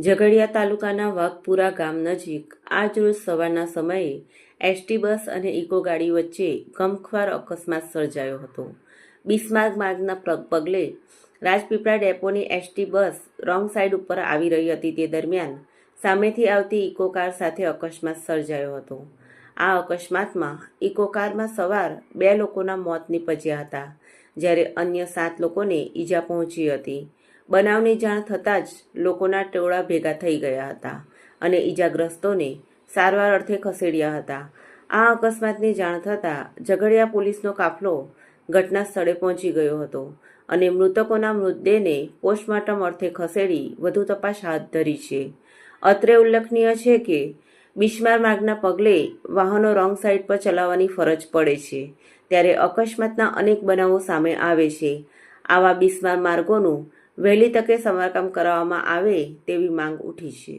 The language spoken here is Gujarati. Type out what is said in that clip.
ઝઘડિયા તાલુકાના વાઘપુરા ગામ નજીક આજરોજ સવારના સમયે એસટી બસ અને ઇકો ગાડી વચ્ચે ગમખ્વાર અકસ્માત સર્જાયો હતો. બિસ્માર્ક માર્ગના પગ- પગલે રાજપીપળા ડેપોની એસટી બસ રોંગ સાઈડ ઉપર આવી રહી હતી. તે દરમિયાન સામેથી આવતી ઇકો કાર સાથે અકસ્માત સર્જાયો હતો. આ અકસ્માતમાં ઇકો કારમાં સવાર બે લોકોના મોત નીપજ્યા હતા, જ્યારે અન્ય સાત લોકોને ઈજા પહોંચી હતી. બનાવની જાણ થતાં જ લોકોના ટોળા ભેગા થઈ ગયા હતા અને ઈજાગ્રસ્તોને સારવાર અર્થે ખસેડ્યા હતા. આ અકસ્માતની જાણ થતાં ઝઘડિયા પોલીસનો કાફલો ઘટના સ્થળે પહોંચી ગયો હતો અને મૃતકોના મૃતદેહને પોસ્ટમોર્ટમ અર્થે ખસેડી વધુ તપાસ હાથ ધરી છે. અત્રે ઉલ્લેખનીય છે કે બિસ્માર માર્ગના પગલે વાહનો રોંગ સાઈડ પર ચલાવવાની ફરજ પડે છે, ત્યારે અકસ્માતના અનેક બનાવો સામે આવે છે. આવા બિસ્માર માર્ગોનું વહેલી તકે સમારકામ કરાવવામાં આવે તેવી માંગ ઉઠી છે.